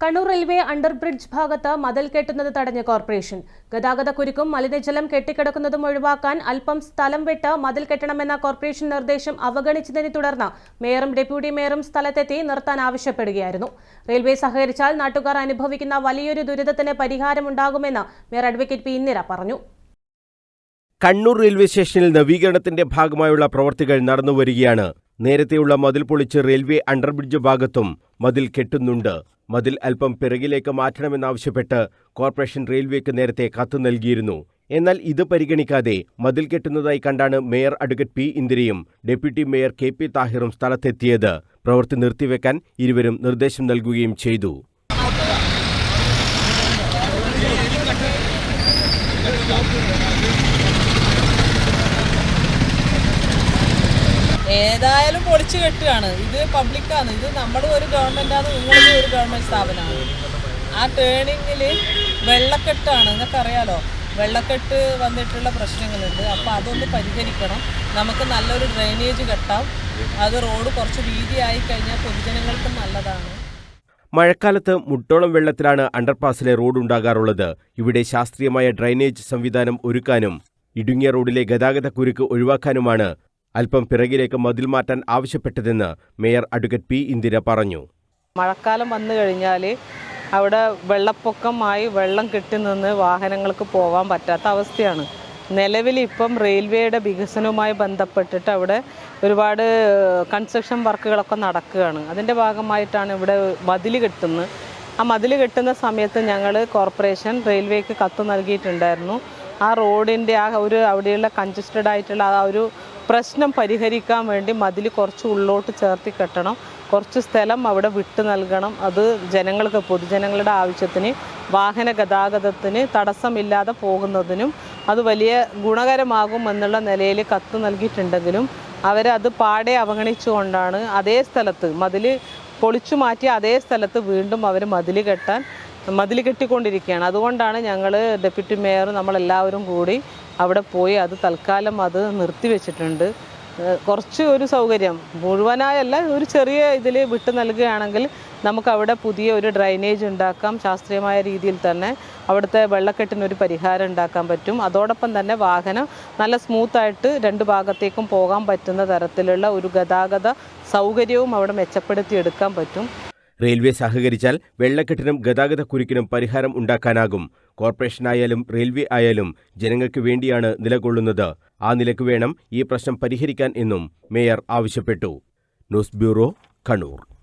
Kannur railway underbridge ഭാഗത്ത് മതിൽ കെട്ടുന്നത് തടഞ്ഞ കോർപ്പറേഷൻ. ഗതാഗത കുരുക്കും മലിനജലം കെട്ടിക്കിടക്കുന്നതും ഒഴിവാക്കാൻ അല്പം സ്ഥലം വിട്ട് മതിൽ കെട്ടണമെന്ന കോർപ്പറേഷൻ നിർദ്ദേശം അവഗണിച്ചതിനെ തുടർന്ന് മേയറും ഡെപ്യൂട്ടി മേയറും സ്ഥലത്തെത്തി നിർത്താൻ ആവശ്യപ്പെടുകയായിരുന്നു. റെയിൽവേ സഹകരിച്ചാൽ നാട്ടുകാർ അനുഭവിക്കുന്ന വലിയൊരു ദുരിതത്തിന് പരിഹാരമുണ്ടാകുമെന്ന് മേയർ അഡ്വക്കേറ്റ് പി ഇന്ദിര പറഞ്ഞു. കണ്ണൂർ റെയിൽവേ സ്റ്റേഷനിൽ നവീകരണത്തിന്റെ ഭാഗമായുള്ള പ്രവർത്തികൾ നടന്നുവരികയാണ്. നേരത്തെയുള്ള മതിൽ പൊളിച്ച് റെയിൽവേ അണ്ടർബ്രിഡ്ജ് ഭാഗത്തും മതിൽ കെട്ടുന്നുണ്ട്. മതിൽ അല്പം പിറകിലേക്ക് മാറ്റണമെന്നാവശ്യപ്പെട്ട് കോർപ്പറേഷൻ റെയിൽവേക്ക് നേരത്തെ കത്ത് നൽകിയിരുന്നു. എന്നാൽ ഇത് പരിഗണിക്കാതെ മതിൽ കെട്ടുന്നതായി കണ്ടാണ് മേയർ അഡ്വക്കേറ്റ് പി ഇന്ദിരയും ഡെപ്യൂട്ടി മേയർ കെ പി താഹിറും സ്ഥലത്തെത്തിയത്. പ്രവൃത്തി നിർത്തിവെക്കാൻ ഇരുവരും നിർദ്ദേശം നൽകുകയും ചെയ്തു. ഏതായാലും പൊളിച്ചു കെട്ടുകയാണ്. ഇത് പബ്ലിക്കാണ് ഇത് നമ്മുടെ ഒരു ഗവൺമെന്റാണ് നിങ്ങളുടെ ഒരു ഗവൺമെന്റ് സ്ഥാപനമാണ്. ആ ടേണിങ്ങിൽ വെള്ളക്കെട്ടാണ്. നിങ്ങൾക്ക് അറിയാലോ വെള്ളക്കെട്ട് വന്നിട്ടുള്ള പ്രശ്നങ്ങളുണ്ട്. അപ്പോൾ അതൊന്ന് പരിഹരിക്കണം. നമുക്ക് നല്ലൊരു ഡ്രെയിനേജ് കെട്ടാം. അത് റോഡ് കുറച്ച് വീതിയായി കഴിഞ്ഞാൽ പൊതുജനങ്ങൾക്കും നല്ലതാണ്. മഴക്കാലത്ത് മുട്ടോളം വെള്ളത്തിലാണ് അണ്ടർപാസിലെ റോഡ് ഉണ്ടാകാറുള്ളത്. ഇവിടെ ശാസ്ത്രീയമായ ഡ്രൈനേജ് സംവിധാനം ഒരുക്കാനും ഇടുങ്ങിയ റോഡിലെ ഗതാഗത കുരുക്ക് ഒഴിവാക്കാനുമാണ് അല്പം പിറകിലേക്ക് മതിൽ മാറ്റാൻ ആവശ്യപ്പെട്ടതെന്ന് മേയർ അഡ്വക്കേറ്റ് പി ഇന്ദിര പറഞ്ഞു. മഴക്കാലം വന്നു കഴിഞ്ഞാൽ അവിടെ വെള്ളപ്പൊക്കമായി വെള്ളം കെട്ടി നിന്ന് വാഹനങ്ങൾക്ക് പോകാൻ പറ്റാത്ത അവസ്ഥയാണ്. നിലവിൽ ഇപ്പം റെയിൽവേയുടെ വികസനവുമായി ബന്ധപ്പെട്ടിട്ട് അവിടെ ഒരുപാട് കൺസ്ട്രക്ഷൻ വർക്കുകളൊക്കെ നടക്കുകയാണ്. അതിന്റെ ഭാഗമായിട്ടാണ് ഇവിടെ മതിൽ കെട്ടുന്നത്. ആ മതിൽ കെട്ടുന്ന സമയത്ത് ഞങ്ങൾ കോർപ്പറേഷൻ റെയിൽവേക്ക് കത്ത് നൽകിയിട്ടുണ്ടായിരുന്നു. ആ റോഡിന്റെ ആ ഒരു അവിടെയുള്ള കൺജസ്റ്റഡ് ആയിട്ടുള്ള ആ ഒരു പ്രശ്നം പരിഹരിക്കാൻ വേണ്ടി മതിൽ കുറച്ച് ഉള്ളോട്ട് ചേർത്തി കെട്ടണം. കുറച്ച് സ്ഥലം അവിടെ വിട്ടു നൽകണം. അത് ജനങ്ങൾക്ക് പൊതുജനങ്ങളുടെ ആവശ്യത്തിന് വാഹന ഗതാഗതത്തിന് തടസ്സമില്ലാതെ പോകുന്നതിനും അത് വലിയ ഗുണകരമാകും എന്നുള്ള നിലയിൽ കത്ത് നൽകിയിട്ടുണ്ടെങ്കിലും അവരത് പാടെ അവഗണിച്ചുകൊണ്ടാണ് അതേ സ്ഥലത്ത് മതിൽ പൊളിച്ചു മാറ്റി അതേ സ്ഥലത്ത് വീണ്ടും അവർ മതിൽ കെട്ടാൻ മതിൽ കെട്ടിക്കൊണ്ടിരിക്കുകയാണ്. അതുകൊണ്ടാണ് ഞങ്ങൾ ഡെപ്യൂട്ടി മേയർ നമ്മളെല്ലാവരും കൂടി അവിടെ പോയി അത് തൽക്കാലം അത് നിർത്തിവെച്ചിട്ടുണ്ട് വെച്ചിട്ടുണ്ട്. കുറച്ച് ഒരു സൗകര്യം. മുഴുവനായല്ല ഒരു ചെറിയ ഇതിൽ വിട്ടു നൽകുകയാണെങ്കിൽ നമുക്ക് അവിടെ പുതിയ ഒരു ഡ്രൈനേജ് ഉണ്ടാക്കാം. ശാസ്ത്രീയമായ രീതിയിൽ തന്നെ അവിടുത്തെ വെള്ളക്കെട്ടിനൊരു പരിഹാരം ഉണ്ടാക്കാൻ പറ്റും. അതോടൊപ്പം തന്നെ വാഹനം നല്ല സ്മൂത്തായിട്ട് രണ്ട് ഭാഗത്തേക്കും പോകാൻ പറ്റുന്ന തരത്തിലുള്ള ഒരു ഗതാഗത സൗകര്യവും അവിടെ മെച്ചപ്പെടുത്തി എടുക്കാൻ പറ്റും. റെയിൽവേ സഹകരിച്ചാൽ വെള്ളക്കെട്ടിനും ഗതാഗത കുരുക്കിനും പരിഹാരം ഉണ്ടാക്കാനാകും. കോർപ്പറേഷനായാലും റെയിൽവേ ആയാലും ജനങ്ങൾക്ക് വേണ്ടിയാണ് നിലകൊള്ളുന്നത്. ആ നിലയ്ക്ക് വേണം ഈ പ്രശ്നം പരിഹരിക്കാൻ എന്നും മേയർ ആവശ്യപ്പെട്ടു. News bureau Kannur.